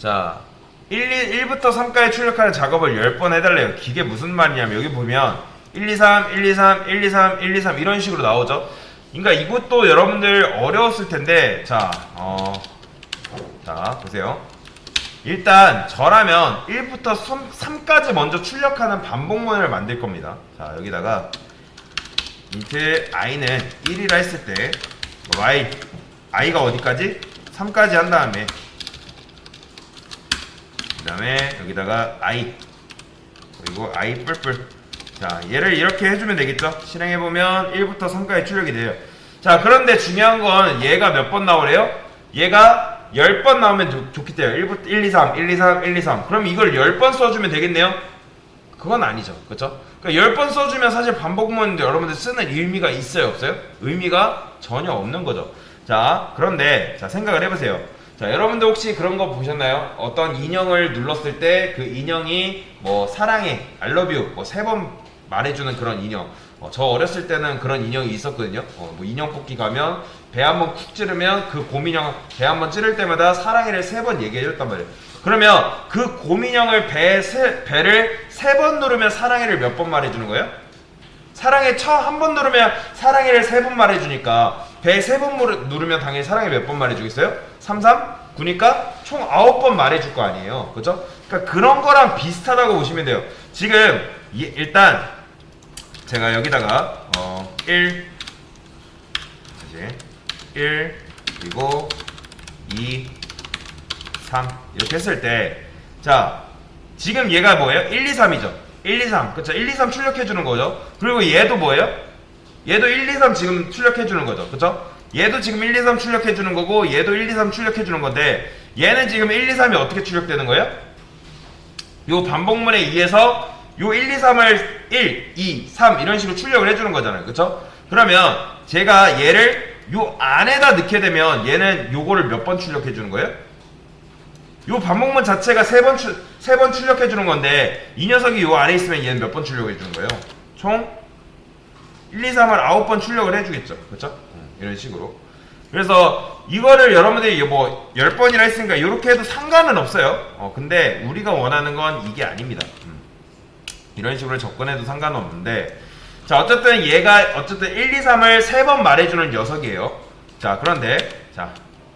자, 1, 1, 부터 3까지 출력하는 작업을 10번 해달래요. 이게 무슨 말이냐면 여기 보면 1, 2, 3, 1, 2, 3, 1, 2, 3, 1, 2, 3 이런 식으로 나오죠. 그러니까 이것도 여러분들 어려웠을 텐데 자, 어, 자 보세요. 일단 저라면 1부터 3, 까지 먼저 출력하는 반복문을 만들 겁니다. 자 여기다가 인트 i는 1이라 했을 때 y i가 어디까지? 3까지 한 다음에 그 다음에 여기다가 i. 그리고 i 뿔뿔. 자 얘를 이렇게 해주면 되겠죠? 실행해보면 1부터 3까지 출력이 돼요. 자 그런데 중요한 건 얘가 몇 번 나오래요? 얘가 10번 나오면 좋, 좋기 때문에 1부터 1, 2, 3 1, 2, 3 1, 2, 3 그럼 이걸 10번 써주면 되겠네요? 그건 아니죠. 그쵸? 그러니까 10번 써주면 사실 반복문 여러분들 쓰는 의미가 있어요 없어요? 의미가 전혀 없는 거죠. 자 그런데 자 생각을 해보세요 자 여러분들 혹시 그런 거 보셨나요? 어떤 인형을 눌렀을 때 그 인형이 뭐 사랑해, 알러뷰 뭐세 번 말해주는 그런 인형 어, 저 어렸을 때는 그런 인형이 있었거든요 어, 뭐 인형 뽑기 가면 배 한번 쿡 찌르면 그 곰인형 배 한번 찌를 때마다 사랑해를 세 번 얘기해줬단 말이에요 그러면 그 곰인형을 배 세, 배를 세 번 누르면 사랑해를 몇 번 말해주는 거예요? 사랑해 처 한 번 누르면 사랑해를 세 번 말해주니까 배 세 번 누르면 당연히 사랑해 몇번 말해주겠어요? 3, 3? 9니까 총 9번 말해줄 거 아니에요 그죠? 그러니까 그런 거랑 비슷하다고 보시면 돼요 지금 이- 일단 제가 여기다가 어, 1 이제 1 그리고 2 3 이렇게 했을 때 자 지금 얘가 뭐예요? 1, 2, 3이죠 1, 2, 3 그쵸 1, 2, 3 출력해 주는 거죠 그리고 얘도 뭐예요? 얘도 1, 2, 3 지금 출력해 주는 거죠 그쵸? 얘도 지금 1, 2, 3 출력해 주는 거고 얘도 1, 2, 3 출력해 주는 건데 얘는 지금 1, 2, 3이 어떻게 출력되는 거예요? 요 반복문에 의해서 요 1, 2, 3을 1, 2, 3 이런 식으로 출력을 해 주는 거잖아요. 그쵸? 그러면 제가 얘를 요 안에다 넣게 되면 얘는 요거를 몇 번 출력해 주는 거예요? 요 반복문 자체가 세 번 출, 세 번 출력해 주는 건데 이 녀석이 요 안에 있으면 얘는 몇 번 출력해 주는 거예요? 총 1, 2, 3을 9번 출력을 해주겠죠. 음, 이런 식으로. 그래서 이거를 여러분들이 뭐 10번이라 했으니까 이렇게 해도 상관은 없어요. 어, 근데 우리가 원하는 건 이게 아닙니다. 음. 이런 식으로 접근해도 상관없는데 자 어쨌든 얘가 어쨌든 1, 2, 3을 세번 말해주는 녀석이에요. 자 그런데 자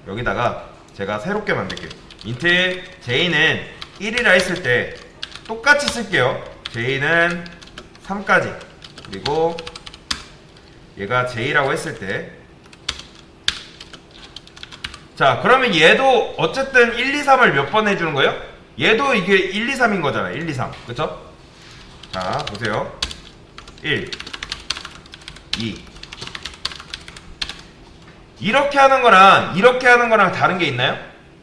여기다가 제가 새롭게 만들게요. 인트 j는 1이라 했을 때 똑같이 쓸게요. j는 3까지 그리고 얘가 j라고 했을 때 자, 그러면 얘도 어쨌든 1, 2, 3을 몇 번 해주는 거예요? 얘도 이게 1, 2, 3인 거잖아요. 1, 2, 3. 그쵸? 자, 보세요. 1, 2. 이렇게 하는 거랑 이렇게 하는 거랑 다른 게 있나요?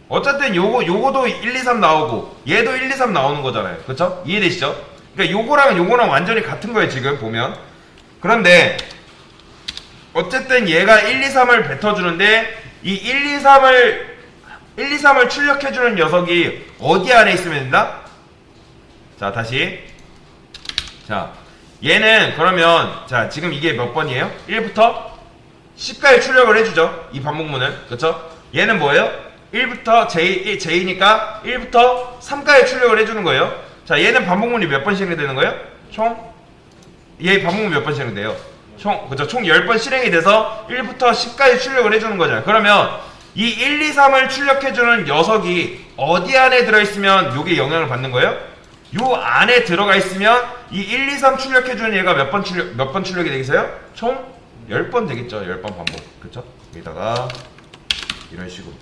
어쨌든 요거, 요거도 1, 2, 3 나오고 얘도 1, 2, 3 나오는 거잖아요. 그쵸? 이해되시죠? 그러니까 요거랑 요거랑 완전히 같은 거예요, 지금 보면. 그런데 어쨌든 얘가 1, 2, 3을 뱉어주는데 이 1, 2, 3을 1, 2, 3을 출력해주는 녀석이 어디 안에 있으면 된다? 자 다시 자 얘는 그러면 자 지금 이게 몇 번이에요? 1부터 10까지 출력을 해주죠 이 반복문을 그쵸? 얘는 뭐예요? 1부터 J, J니까 1부터 3까지 출력을 해주는 거예요 자 얘는 반복문이 몇 번 실행되는 거예요? 총? 얘 반복문 몇 번 실행돼요? 총, 그죠? 총 10번 실행이 돼서 1부터 10까지 출력을 해주는 거잖아요. 그러면 이 1, 2, 3을 출력해주는 녀석이 어디 안에 들어있으면 요게 영향을 받는 거예요? 요 안에 들어가 있으면 이 1, 2, 3 출력해주는 얘가 몇 번 출력, 몇 번 출력이 되겠어요? 총 10번 되겠죠. 10번 반복. 그쵸? 여기다가 이런 식으로.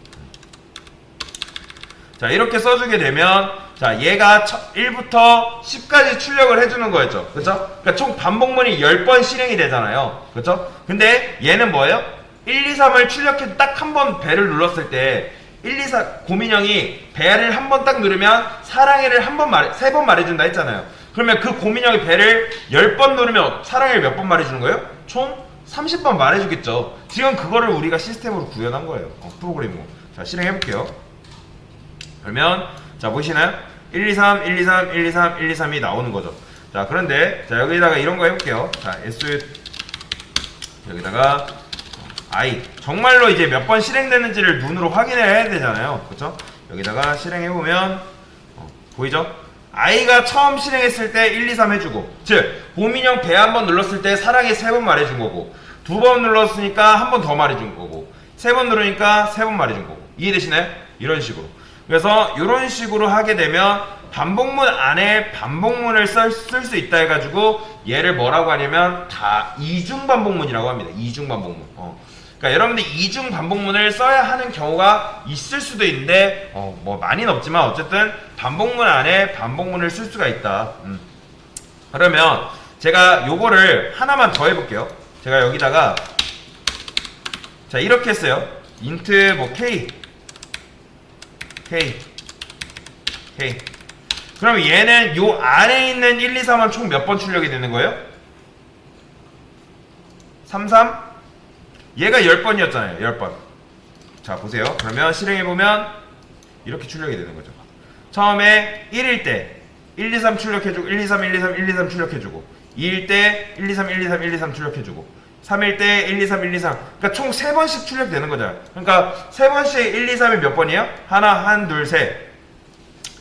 자, 이렇게 써주게 되면, 자, 얘가 1부터 10까지 출력을 해주는 거였죠. 그쵸? 그러니까 총 반복문이 10번 실행이 되잖아요. 그쵸? 근데 얘는 뭐예요? 1, 2, 3을 출력해 딱한 번 배를 눌렀을 때, 1, 2, 4, 고민형이 배를 한 번 딱 누르면 사랑해를 한 번 말해, 세 번 말해준다 했잖아요. 그러면 그 고민형이 배를 10번 누르면 사랑해를 몇 번 말해주는 거예요? 총 30번 말해주겠죠. 지금 그거를 우리가 시스템으로 구현한 거예요. 어, 프로그램으로. 자, 실행해볼게요. 그러면 자 보시나요? 1, 2, 3, 1, 2, 3, 1, 2, 3, 1, 2, 3이 나오는 거죠. 자 그런데 자 여기다가 이런 거 해볼게요. 자 S 여기다가 I 정말로 이제 몇 번 실행되는지를 눈으로 확인해야 되잖아요. 그렇죠? 여기다가 실행해 보면 어, 보이죠? i가 처음 실행했을 때 1, 2, 3 해주고 즉 봄인형 배 한 번 눌렀을 때 사랑해 세번 말해준 거고 두 번 눌렀으니까 한 번 더 말해준 거고 세 번 누르니까 세 번 말해준 거고 이해되시나요? 이런 식으로 그래서 이런 식으로 하게 되면 반복문 안에 반복문을 쓸 수 있다 해가지고 얘를 뭐라고 하냐면 다 이중 반복문이라고 합니다 이중 반복문 어. 그러니까 여러분들 이중 반복문을 써야 하는 경우가 있을 수도 있는데 어, 뭐 많이는 없지만 어쨌든 반복문 안에 반복문을 쓸 수가 있다. 음. 그러면 제가 요거를 하나만 더 해볼게요. 제가 여기다가 자 이렇게 했어요. 인트 뭐 k k k 그럼 얘는 요 안에 있는 1, 2, 3은 총 몇 번 출력이 되는 거예요? 3, 3? 얘가 10번이었잖아요. 10번. 자, 보세요. 그러면 실행해보면 이렇게 출력이 되는 거죠. 처음에 1일 때 1, 2, 3 출력해주고 1, 2, 3, 1, 2, 3, 1, 2, 3 출력해주고 2일 때 1, 2, 3, 1, 2, 3, 1, 2, 3 출력해주고 3일 때 1, 2, 3, 1, 2, 3 그러니까 총 3번씩 출력되는 거잖아요. 그러니까 3번씩 1, 2, 3이 몇 번이에요? 하나, 한, 둘, 셋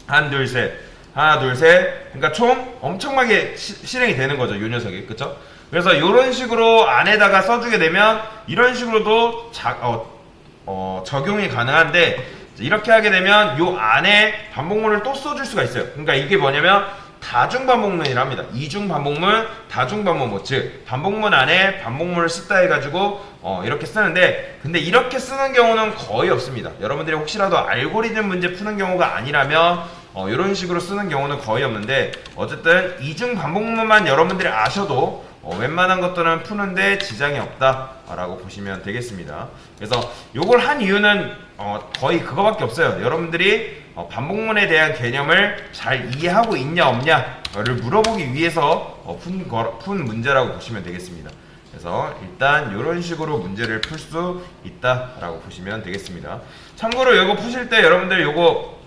한, 둘, 셋 하나, 둘, 셋 그러니까 총 엄청나게 시- 실행이 되는 거죠. 요 녀석이. 그쵸? 그래서 이런 식으로 안에다가 써주게 되면 이런 식으로도 자, 어, 어, 적용이 가능한데 이렇게 하게 되면 요 안에 반복문을 또 써줄 수가 있어요. 그러니까 이게 뭐냐면 다중 반복문이라 합니다. 이중 반복문, 다중 반복문, 즉 반복문 안에 반복문을 쓰다 해가지고 어, 이렇게 쓰는데 근데 이렇게 쓰는 경우는 거의 없습니다. 여러분들이 혹시라도 알고리즘 문제 푸는 경우가 아니라면 어, 이런 식으로 쓰는 경우는 거의 없는데 어쨌든 이중 반복문만 여러분들이 아셔도 어, 웬만한 것들은 푸는데 지장이 없다라고 보시면 되겠습니다. 그래서 요걸 한 이유는 어, 거의 그거밖에 없어요. 여러분들이 어, 반복문에 대한 개념을 잘 이해하고 있냐 없냐를 물어보기 위해서 어, 푼, 거, 푼 문제라고 보시면 되겠습니다. 그래서 일단 이런 식으로 문제를 풀 수 있다라고 보시면 되겠습니다. 참고로 이거 푸실 때 여러분들 요거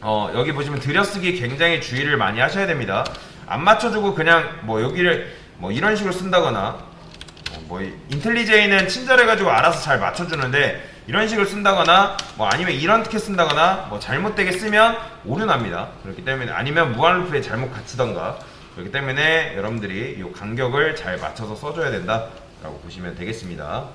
어, 여기 보시면 들여쓰기 굉장히 주의를 많이 하셔야 됩니다. 안 맞춰주고 그냥 뭐 여기를 뭐 이런 식으로 쓴다거나 어, 뭐 인텔리제이는 친절해가지고 알아서 잘 맞춰주는데 이런 식으로 쓴다거나 뭐 아니면 이렇게 쓴다거나 뭐 잘못되게 쓰면 오류납니다. 그렇기 때문에 아니면 무한루프에 잘못 갇히던가 그렇기 때문에 여러분들이 이 간격을 잘 맞춰서 써줘야 된다라고 보시면 되겠습니다.